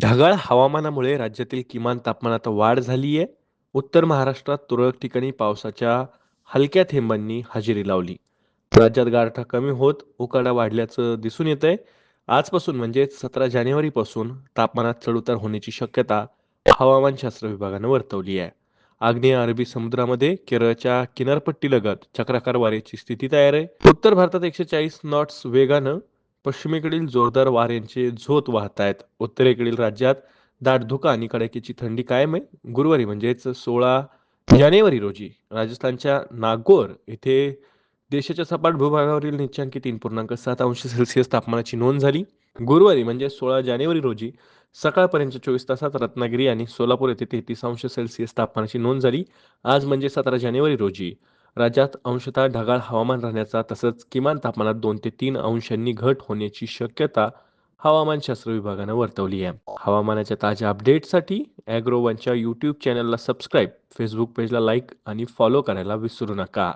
ढगाळ हवामानामुळे राज्यातील किमान तापमानात वाढ झाली आहे. उत्तर महाराष्ट्रात तुरळक ठिकाणी पावसाच्या हलक्या थेंबांनी हजेरी लावली. राज्यात गारठा कमी होत उकाडा वाढल्याचं दिसून येतंय. आजपासून म्हणजे सतरा जानेवारीपासून तापमानात चढउतार होण्याची शक्यता हवामानशास्त्र विभागानं वर्तवली आहे. आग्नेय अरबी समुद्रामध्ये केरळच्या किनारपट्टीलगत चक्राकार वाऱ्याची स्थिती तयार आहे. उत्तर भारतात एकशे चाळीस नॉट्स वेगानं पश्चिमेकडील जोरदार वाऱ्यांचे झोत वाहत आहेत. उत्तरेकडील राज्यात दाट धुका आणि कडाक्याची थंडी कायम आहे. गुरुवारी म्हणजेच सोळा जानेवारी रोजी राजस्थानच्या नागौर येथे देशाच्या सपाट भूभागावरील निचांकी तीन पूर्णांक सात अंश सेल्सिअस तापमानाची नोंद झाली. गुरुवारी म्हणजे सोळा जानेवारी रोजी सकाळपर्यंत चोवीस तासात रत्नागिरी आणि सोलापूर येथे तेहतीस अंश सेल्सिअस तापमानाची नोंद झाली. आज म्हणजे सतरा जानेवारी रोजी राज्यात अंशतः ढगाळ हवामान राहण्याचा तसंच किमान तापमानात दोन ते तीन अंशांनी घट होण्याची शक्यता हवामानशास्त्र विभागानं वर्तवली आहे. हवामानाच्या ताज्या अपडेट्ससाठी ॲग्रो वनच्या यूट्यूब चॅनलला सबस्क्राईब, फेसबुक पेजला लाईक आणि फॉलो करायला विसरू नका.